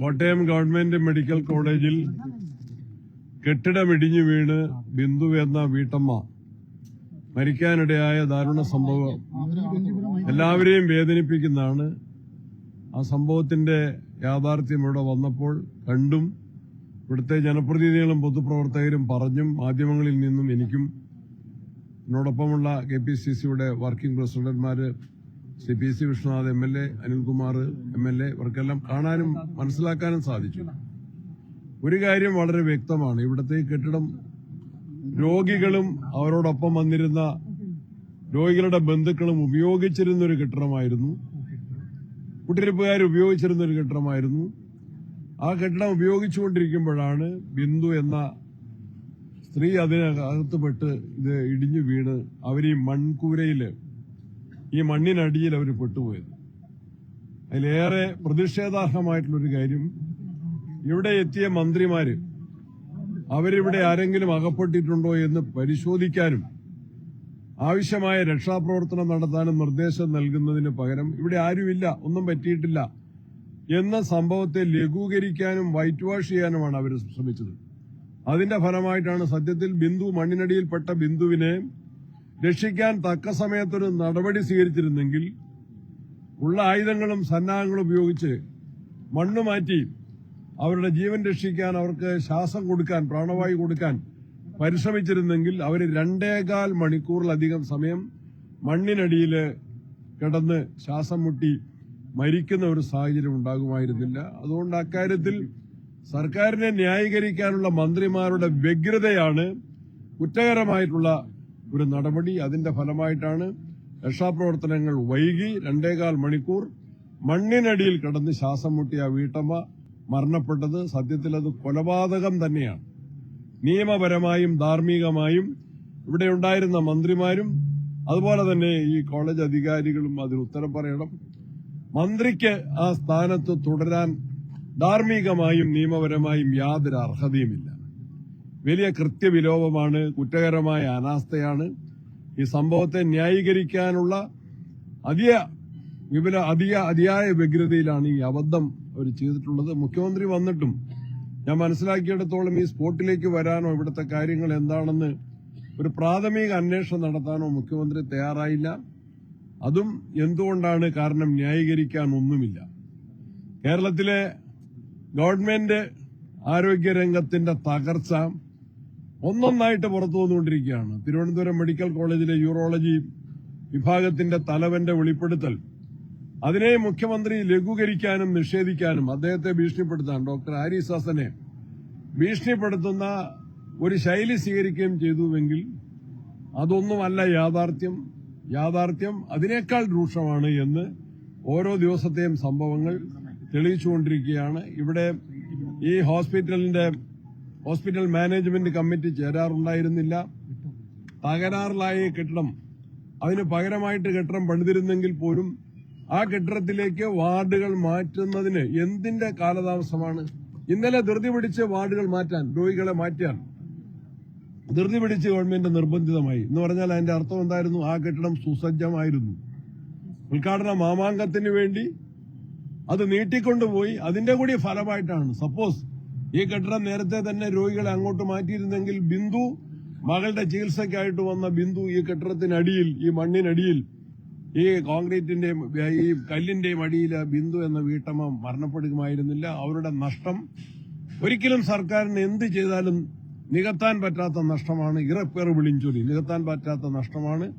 Kottayam government medical കോളേജിൽ കെട്ടിടമിടിഞ്ഞു വീണ് ബിന്ദു എന്ന വീട്ടമ്മ മരിക്കാനിടയായ ദാരുണ സംഭവം എല്ലാവരെയും വേദനിപ്പിക്കുന്നതാണ്. ആ സംഭവത്തിന്റെ യാഥാർത്ഥ്യം ഇവിടെ വന്നപ്പോൾ കണ്ടും ഇവിടുത്തെ ജനപ്രതിനിധികളും പൊതുപ്രവർത്തകരും പറഞ്ഞും മാധ്യമങ്ങളിൽ നിന്നും എനിക്കും എന്നോടൊപ്പമുള്ള കെ പി സി സിയുടെ working പ്രസിഡന്റ്മാര് Shri P C Vishwanath M L A Anilkumar M L A ഇവർക്കെല്ലാം കാണാനും മനസ്സിലാക്കാനും സാധിച്ചു. ഒരു കാര്യം വളരെ വ്യക്തമാണ്. ഇവിടുത്തെ കെട്ടിടം രോഗികളും അവരോടൊപ്പം വന്നിരുന്ന രോഗികളുടെ ബന്ധുക്കളും ഉപയോഗിച്ചിരുന്ന ഒരു കെട്ടിടമായിരുന്നു. കുട്ടിരിപ്പുകാർ ഉപയോഗിച്ചിരുന്ന ഒരു കെട്ടിടമായിരുന്നു. ആ കെട്ടിടം ഉപയോഗിച്ചുകൊണ്ടിരിക്കുമ്പോഴാണ് ബിന്ദു എന്ന സ്ത്രീ അതിനകത്തുപെട്ട് ഇത് ഇടിഞ്ഞു വീണ്. അവർ ഈ മൺകൂരയിൽ ഈ മണ്ണിനടിയിൽ അവർ പെട്ടുപോയത്. അതിലേറെ പ്രതിഷേധാർഹമായിട്ടുള്ളൊരു കാര്യം ഇവിടെ എത്തിയ മന്ത്രിമാര് അവരിവിടെ ആരെങ്കിലും അകപ്പെട്ടിട്ടുണ്ടോ എന്ന് പരിശോധിക്കാനും ആവശ്യമായ രക്ഷാപ്രവർത്തനം നടത്താനും നിർദ്ദേശം നൽകുന്നതിന് പകരം ഇവിടെ ആരുമില്ല ഒന്നും പറ്റിയിട്ടില്ല എന്ന സംഭവത്തെ ലഘൂകരിക്കാനും വൈറ്റ് വാഷ് ചെയ്യാനുമാണ് അവർ ശ്രമിച്ചത്. അതിന്റെ ഫലമായിട്ടാണ് സത്യത്തിൽ ബിന്ദു മണ്ണിനടിയിൽപ്പെട്ട ബിന്ദുവിനെ രക്ഷിക്കാൻ തക്ക സമയത്തൊരു നടപടി സ്വീകരിച്ചിരുന്നെങ്കിൽ ഉള്ള ആയുധങ്ങളും സന്നാഹങ്ങളും ഉപയോഗിച്ച് മണ്ണ് മാറ്റി അവരുടെ ജീവൻ രക്ഷിക്കാൻ അവർക്ക് ശ്വാസം കൊടുക്കാൻ പ്രാണവായു കൊടുക്കാൻ പരിശ്രമിച്ചിരുന്നെങ്കിൽ അവർ രണ്ടേകാൽ മണിക്കൂറിലധികം സമയം മണ്ണിനടിയിൽ കിടന്ന് ശ്വാസം മുട്ടി മരിക്കുന്ന ഒരു സാഹചര്യം ഉണ്ടാകുമായിരുന്നില്ല. അതുകൊണ്ട് അക്കാര്യത്തിൽ സർക്കാരിനെ ന്യായീകരിക്കാനുള്ള മന്ത്രിമാരുടെ വ്യഗ്രതയാണ് കുറ്റകരമായിട്ടുള്ള ഒരു നടപടി അതിന്റെ ഫലമായിട്ടാണ് രക്ഷാപ്രവർത്തനങ്ങൾ വൈകി രണ്ടേകാൽ മണിക്കൂർ മണ്ണിനടിയിൽ കിടന്ന് ശ്വാസം മുട്ടിയ വീട്ടമ്മ മരണപ്പെട്ടത് സത്യത്തിൽ അത് കൊലപാതകം തന്നെയാണ്. നിയമപരമായും ധാർമ്മികമായും ഇവിടെ ഉണ്ടായിരുന്ന മന്ത്രിമാരും അതുപോലെ തന്നെ ഈ കോളേജ് അധികാരികളും അതിന് ഉത്തരം പറയണം. മന്ത്രിക്ക് ആ സ്ഥാനത്ത് തുടരാൻ ധാർമ്മികമായും നിയമപരമായും യാതൊരു അർഹതയുമില്ല. വലിയ കൃത്യവിലോപമാണ് കുറ്റകരമായ അനാസ്ഥയാണ്. ഈ സംഭവത്തെ ന്യായീകരിക്കാനുള്ള അതിയ വിപുല അധിക അതിയായ വ്യഗ്രതയിലാണ് ഈ അബദ്ധം അവർ ചെയ്തിട്ടുള്ളത്. മുഖ്യമന്ത്രി വന്നിട്ടും ഞാൻ മനസ്സിലാക്കിയിടത്തോളം ഈ സ്പോട്ടിലേക്ക് വരാനോ ഇവിടുത്തെ കാര്യങ്ങൾ എന്താണെന്ന് ഒരു പ്രാഥമിക അന്വേഷണം നടത്താനോ മുഖ്യമന്ത്രി തയ്യാറായില്ല. അതും എന്തുകൊണ്ടാണ് കാരണം ന്യായീകരിക്കാൻ ഒന്നുമില്ല. കേരളത്തിലെ ഗവൺമെന്റ് ആരോഗ്യരംഗത്തിന്റെ തകർച്ച ഒന്നൊന്നായിട്ട് പുറത്തു വന്നുകൊണ്ടിരിക്കുകയാണ്. തിരുവനന്തപുരം മെഡിക്കൽ കോളേജിലെ യൂറോളജി വിഭാഗത്തിന്റെ തലവന്റെ വെളിപ്പെടുത്തൽ. അതിനെ മുഖ്യമന്ത്രി ലഘൂകരിക്കാനും നിഷേധിക്കാനും അദ്ദേഹത്തെ ഭീഷണിപ്പെടുത്താൻ ഡോക്ടർ ആരിസ് ഹസനെ ഭീഷണിപ്പെടുത്തുന്ന ഒരു ശൈലി സ്വീകരിക്കുകയും ചെയ്തുവെങ്കിൽ അതൊന്നുമല്ല യാഥാർത്ഥ്യം. യാഥാർത്ഥ്യം അതിനേക്കാൾ രൂക്ഷമാണ് എന്ന് ഓരോ ദിവസത്തെയും സംഭവങ്ങൾ തെളിയിച്ചുകൊണ്ടിരിക്കുകയാണ്. ഇവിടെ ഈ ഹോസ്പിറ്റലിന്റെ ഹോസ്പിറ്റൽ മാനേജ്മെന്റ് കമ്മിറ്റി ചേരാറുണ്ടായിരുന്നില്ല. തകരാറിലായ കെട്ടിടം. അതിന് പകരമായിട്ട് കെട്ടിടം പണിതിരുന്നെങ്കിൽ പോലും ആ കെട്ടിടത്തിലേക്ക് വാർഡുകൾ മാറ്റുന്നതിന് എന്തിന്റെ കാലതാമസമാണ്? ഇന്നലെ ധൃതി പിടിച്ച് വാർഡുകൾ മാറ്റാൻ രോഗികളെ മാറ്റാൻ ധൃതി പിടിച്ച് ഗവൺമെന്റ് നിർബന്ധിതമായി. എന്ന് പറഞ്ഞാൽ അതിന്റെ അർത്ഥം എന്തായിരുന്നു? ആ കെട്ടിടം സുസജ്ജമായിരുന്നു. ഉദ്ഘാടന മാമാങ്കത്തിന് വേണ്ടി അത് നീട്ടിക്കൊണ്ടുപോയി. അതിന്റെ കൂടി ഫലമായിട്ടാണ്. സപ്പോസ് ഈ കെട്ടിടം നേരത്തെ തന്നെ രോഗികളെ അങ്ങോട്ട് മാറ്റിയിരുന്നെങ്കിൽ ബിന്ദു മകളുടെ ചികിത്സയ്ക്കായിട്ട് വന്ന ബിന്ദു ഈ കെട്ടിടത്തിനടിയിൽ ഈ മണ്ണിനടിയിൽ ഈ കോൺക്രീറ്റിന്റെയും ഈ കല്ലിന്റെയും അടിയിൽ ബിന്ദു എന്ന വീട്ടമ്മ മരണപ്പെടുകയായിരുന്നില്ല അവരുടെ നഷ്ടം ഒരിക്കലും സർക്കാരിന് എന്ത് ചെയ്താലും നികത്താൻ പറ്റാത്ത നഷ്ടമാണ്. ഇറപ്പേർ വിളിഞ്ചൊലി. നികത്താൻ പറ്റാത്ത നഷ്ടമാണ്.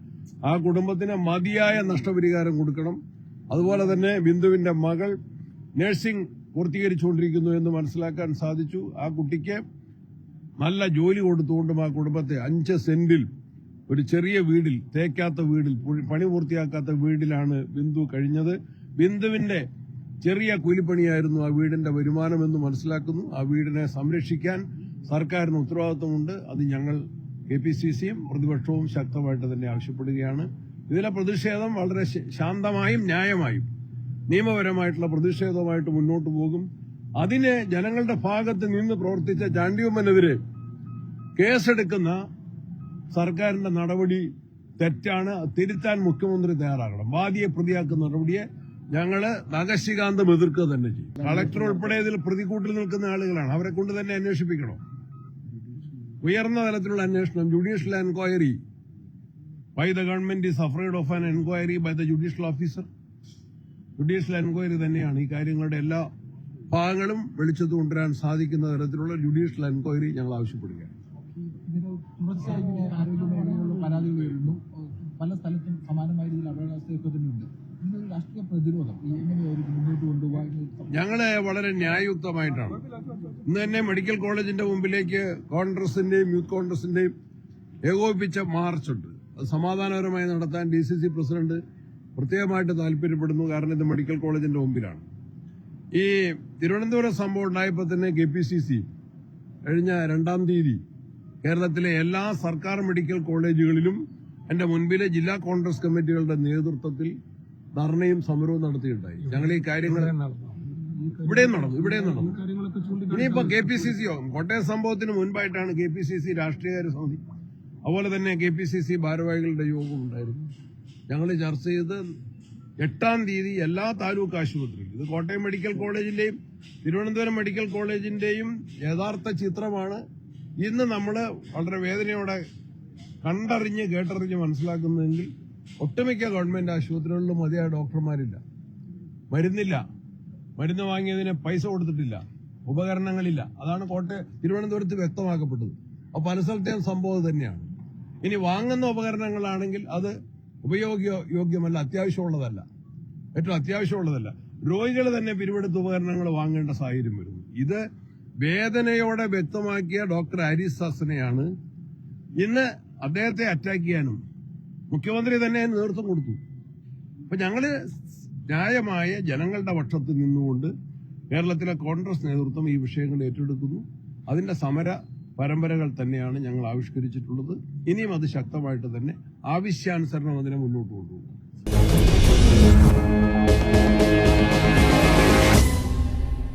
ആ കുടുംബത്തിന് മതിയായ നഷ്ടപരിഹാരം കൊടുക്കണം. അതുപോലെ തന്നെ ബിന്ദുവിന്റെ മകൾ നഴ്സിംഗ് പൂർത്തീകരിച്ചുകൊണ്ടിരിക്കുന്നു എന്ന് മനസ്സിലാക്കാൻ സാധിച്ചു. ആ കുട്ടിക്ക് നല്ല ജോലി കൊടുത്തുകൊണ്ടും ആ കുടുംബത്തെ അഞ്ച് സെന്റിൽ ഒരു ചെറിയ വീടിൽ തേക്കാത്ത വീടിൽ പണി പൂർത്തിയാക്കാത്ത വീടിലാണ് ബിന്ദു കഴിഞ്ഞത്. ബിന്ദുവിന്റെ ചെറിയ കൂലിപ്പണിയായിരുന്നു ആ വീടിന്റെ വരുമാനം എന്ന് മനസ്സിലാക്കുന്നു. ആ വീടിനെ സംരക്ഷിക്കാൻ സർക്കാരിന് ഉത്തരവാദിത്വമുണ്ട്. അത് ഞങ്ങൾ കെ പി സി സിയും പ്രതിപക്ഷവും ശക്തമായിട്ട് തന്നെ ആവശ്യപ്പെടുകയാണ്. ഇതിലെ പ്രതിഷേധം വളരെ ശാന്തമായും ന്യായമായും നിയമപരമായിട്ടുള്ള പ്രതിഷേധവുമായിട്ട് മുന്നോട്ട് പോകും. അതിനെ ജനങ്ങളുടെ ഭാഗത്ത് നിന്ന് പ്രവർത്തിച്ച ചാണ്ടിയമ്മനെതിരെ കേസെടുക്കുന്ന സർക്കാരിന്റെ നടപടി തെറ്റാണ്. തിരുത്താൻ മുഖ്യമന്ത്രി തയ്യാറാകണം. വാദിയെ പ്രതിയാക്കുന്ന നടപടിയെ ഞങ്ങൾ നഗശികാന്തം എതിർക്കുക തന്നെ ചെയ്യും. കളക്ടർ ഉൾപ്പെടെ ഇതിൽ പ്രതികൂട്ടിൽ നിൽക്കുന്ന ആളുകളാണ്. അവരെ കൊണ്ട് തന്നെ അന്വേഷിപ്പിക്കണം. ഉയർന്ന തലത്തിലുള്ള അന്വേഷണം judicial enquiry by the government is of an enquiry by the judicial officer judicial enquiry തന്നെയാണ് ഈ കാര്യങ്ങളുടെ എല്ലാ ഭാഗങ്ങളും വെളിച്ചത്ത് കൊണ്ടുവരാൻ സാധിക്കുന്ന തരത്തിലുള്ള ജുഡീഷ്യൽ എൻക്വയറി ഞങ്ങൾ ആവശ്യപ്പെടുകയാണ്. പല സ്ഥലത്തും സമാനമായ രീതിയിൽ അപകടാവസ്ഥയൊക്കെ തന്നെയുണ്ട് രാഷ്ട്രീയ പ്രതിരോധം മുന്നോട്ട് കൊണ്ടുപോകാൻ ഞങ്ങൾ വളരെ ന്യായയുക്തമായിട്ടാണ്. ഇന്ന് തന്നെ മെഡിക്കൽ കോളേജിന്റെ മുമ്പിലേക്ക് കോൺഗ്രസിന്റെയും യൂത്ത് കോൺഗ്രസിന്റെയും ഏകോപിപ്പിച്ച മാർച്ചുണ്ട് അത് സമാധാനപരമായി നടത്താൻ ഡി സി സി പ്രസിഡന്റ് പ്രത്യേകമായിട്ട് താല്പര്യപ്പെടുന്നു. കാരണം ഇത് മെഡിക്കൽ കോളേജിന്റെ മുമ്പിലാണ്. ഈ തിരുവനന്തപുരം സംഭവം ഉണ്ടായപ്പോൾ തന്നെ കെ പി സി സി കഴിഞ്ഞ രണ്ടാം തീയതി കേരളത്തിലെ എല്ലാ സർക്കാർ മെഡിക്കൽ കോളേജുകളിലും എന്റെ മുൻപിലെ ജില്ലാ കോൺഗ്രസ് കമ്മിറ്റികളുടെ നേതൃത്വത്തിൽ ധർണയും സമരവും നടത്തിയിട്ടുണ്ടായി. ഞങ്ങൾ ഈ കാര്യങ്ങൾ ഇവിടെയും നടന്നു ഇവിടെയും നടന്നു. ഇനിയിപ്പോ K P C C Kottayam സംഭവത്തിന് മുൻപായിട്ടാണ് കെ പി സി സി രാഷ്ട്രീയകാര്യ സമിതി അതുപോലെ തന്നെ കെ പി സി സി ഭാരവാഹികളുടെ യോഗം ഉണ്ടായിരുന്നു. ഞങ്ങൾ ചർച്ച ചെയ്ത് എട്ടാം തീയതി എല്ലാ താലൂക്ക് ആശുപത്രിയും ഇത് കോട്ടയം മെഡിക്കൽ കോളേജിന്റെയും തിരുവനന്തപുരം മെഡിക്കൽ കോളേജിന്റെയും യഥാർത്ഥ ചിത്രമാണ്. ഇന്ന് നമ്മൾ വളരെ വേദനയോടെ കണ്ടറിഞ്ഞ് കേട്ടറിഞ്ഞ് മനസ്സിലാക്കുന്നതെങ്കിൽ ഒട്ടുമിക്ക ഗവൺമെന്റ് ആശുപത്രികളിലും മതിയായ ഡോക്ടർമാരില്ല. മരുന്നില്ല. മരുന്ന് വാങ്ങിയതിന് പൈസ കൊടുത്തിട്ടില്ല. ഉപകരണങ്ങളില്ല. അതാണ് കോട്ടയം തിരുവനന്തപുരത്ത് വ്യക്തമാക്കപ്പെട്ടത്. അപ്പൊ പല സ്ഥലത്തെയും സംഭവം തന്നെയാണ്. ഇനി വാങ്ങുന്ന ഉപകരണങ്ങളാണെങ്കിൽ അത് ഉപയോഗ യോഗ്യമല്ല അത്യാവശ്യമുള്ളതല്ല. ഏറ്റവും അത്യാവശ്യമുള്ളതല്ല. രോഗികൾ തന്നെ പിരിവെടുത്ത് ഉപകരണങ്ങൾ വാങ്ങേണ്ട സാഹചര്യം വരുന്നു. ഇത് വേദനയോടെ വ്യക്തമാക്കിയ ഡോക്ടർ ഹരീസ് സസനെയാണ്. ഇന്ന് അദ്ദേഹത്തെ അറ്റാക്ക് ചെയ്യാനും മുഖ്യമന്ത്രി തന്നെ നേതൃത്വം കൊടുത്തു. അപ്പൊ ഞങ്ങൾ ന്യായമായ ജനങ്ങളുടെ പക്ഷത്ത് നിന്നുകൊണ്ട് കേരളത്തിലെ കോൺഗ്രസ് നേതൃത്വം ഈ വിഷയങ്ങൾ ഏറ്റെടുക്കുന്നു. അതിന്റെ സമര പരമ്പരകൾ തന്നെയാണ് ഞങ്ങൾ ആവിഷ്കരിച്ചിട്ടുള്ളത്. ഇനിയും അത് ശക്തമായിട്ട് തന്നെ ആവശ്യാനുസരണം അതിനെ മുന്നോട്ട് കൊണ്ടുപോകും.